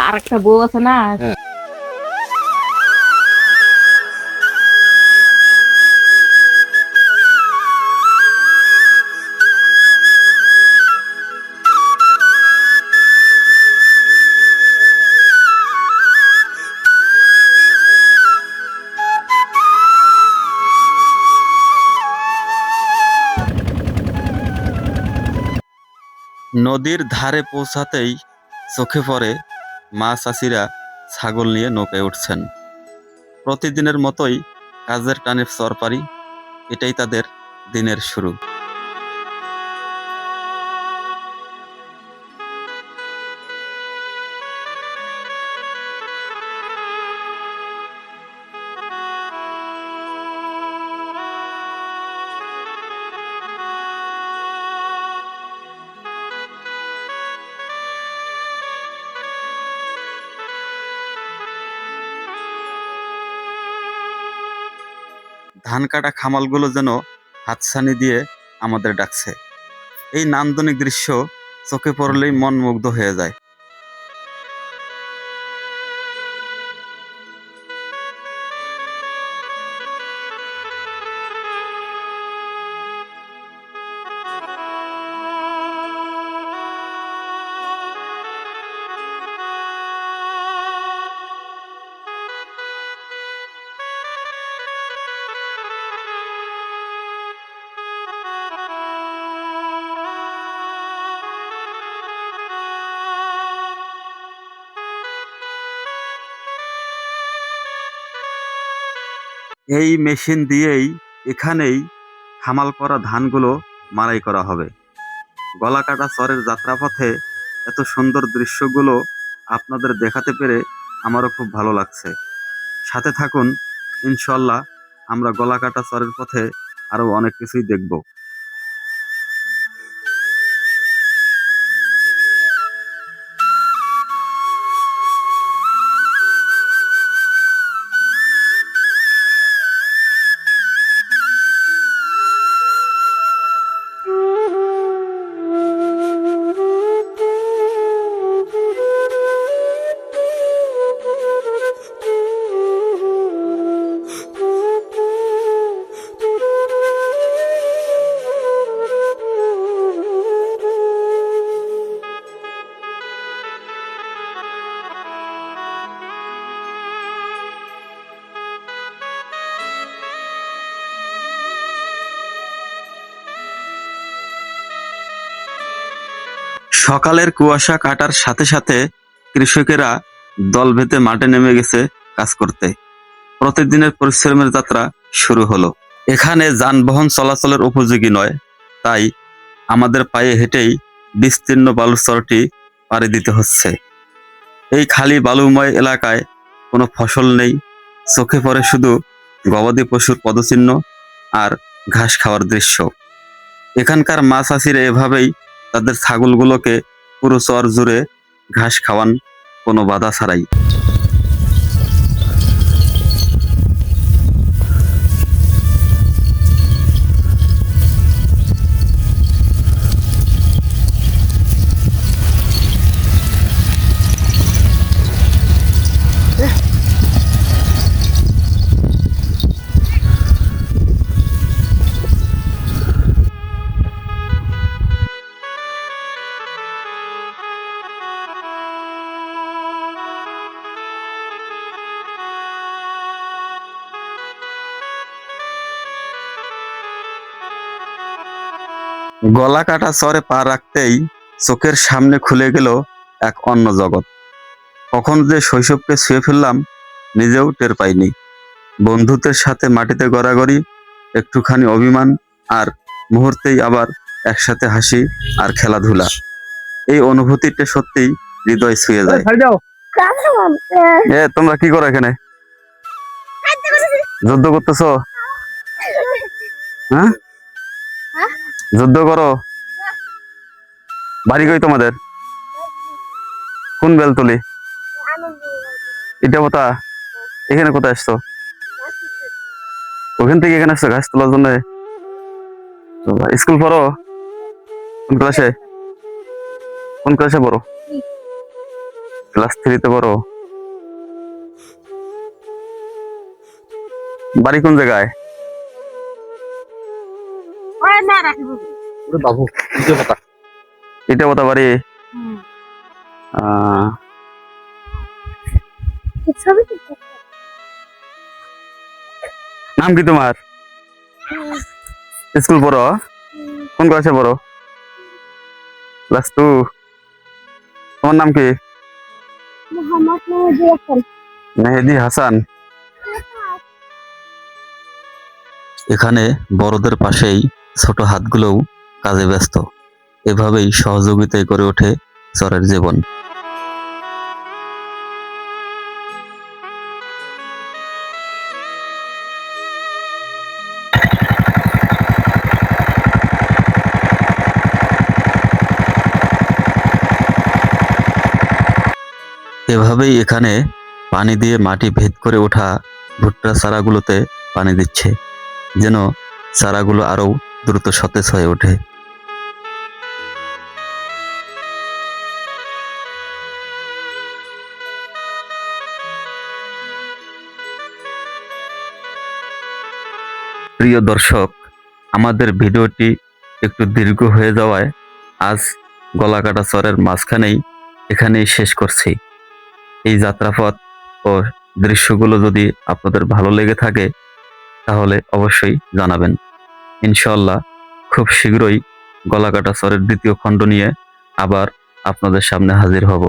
আর একটা বউ আছে না হ্যাঁ। নদীর ধারে পৌঁছাতেই চোখে পড়ে মা চাষিরা ছাগল নিয়ে নৌকায় উঠছেন। প্রতিদিনের মতোই কাজের টানে চরপারি এটাই তাদের দিনের শুরু। ধান কাটা খামালগুলো যেন হাতছানি দিয়ে আমাদের ডাকছে। এই নান্দনিক দৃশ্য চোখে পড়লেই মন মুগ্ধ হয়ে যায়। এই মেশিন দিয়েই এখানেই খামাল করা ধানগুলো মারাই করা হবে। গলাকাটা চরের যাত্রাপথে এত সুন্দর দৃশ্যগুলো আপনাদের দেখাতে পেরে আমারও খুব ভালো লাগছে। সাথে থাকুন ইনশাল্লাহ আমরা গলাকাটা চরের পথে আরও অনেক কিছুই দেখব। সকালের কুয়াশা কাটার সাথে সাথে কৃষকেরা দল ভেতে মাঠে নেমে গেছে কাজ করতে। প্রতিদিনের পরিশ্রমের যাত্রা শুরু হলো। এখানে যানবাহন চলাচলের উপযোগী নয়, তাই আমাদের পায়ে হেঁটেই বিস্তীর্ণ বালুচরটি পাড়ি দিতে হচ্ছে। এই খালি বালুময় এলাকায় কোনো ফসল নেই, চোখে পড়ে শুধু গবাদি পশুর পদচিহ্ন আর ঘাস খাওয়ার দৃশ্য। এখানকার মাছ চাষিরা এভাবেই তাদের ছাগলগুলোকে পুরো চর জুড়ে ঘাস খাওয়ান কোনো বাধা ছাড়াই। গলা কাটা চরে পা রাখতেই চোখের সামনে খুলে গেল এক অন্য জগৎ। কখন যে শৈশবকে ছুঁয়ে ফেললাম নিজেও টের পাইনি। বন্ধুত্বের সাথে মাটিতে গড়াগড়ি একটুখানি অভিমান আর মুহূর্তেই আবার একসাথে হাসি আর খেলাধুলা। এই অনুভূতিটা সত্যিই হৃদয় ছুঁয়ে যায়। এ তোমরা কি করো এখানে? যুদ্ধ করতেছ? হ্যাঁ? যুদ্ধ করো। বাড়ি কই তোমাদের? কোন বেলতলি? এটা কোথা এখানে কোথায় আসছো? ওখান থেকে এখানে আসছো ঘাস তোলার জন্য? স্কুল পড়ো? কোন ক্লাসে কোন ক্লাসে পড়ো? ক্লাস থ্রিতে পড়ো। বাড়ি কোন জায়গায়? ওরে বাবু পাতা। বাড়ি। আহ, নাম কি তোমার? স্কুল পড়ো? কোন ক্লাসে পড়ো? Class two. তোমার নাম কি? মেহেদি হাসান। এখানে বড়দের পাশেই ছোট হাতগুলোও কাজে ব্যস্ত। এভাবেই সহযোগিতায় করে ওঠে চরের জীবন। এভাবেই এখানে পানি দিয়ে মাটি ভেদ করে ওঠা ভুট্টা চারাগুলোতে পানি দিচ্ছে, যেন চারাগুলো আরও দ্রুত সতেজ হয়ে ওঠে। প্রিয় দর্শক, আমাদের ভিডিওটি একটু দীর্ঘ হয়ে যাওয়ায় আজ গলাকাটা চরের মাঝখানেই এখানেই শেষ করছি। এই যাত্রাপথ ও দৃশ্যগুলো যদি আপনাদের ভালো লেগে থাকে, তাহলে অবশ্যই জানাবেন। ইনশাল্লাহ খুব শীঘ্রই গলাকাটা স্বরের দ্বিতীয় খণ্ড নিয়ে আবার আপনাদের সামনে হাজির হব।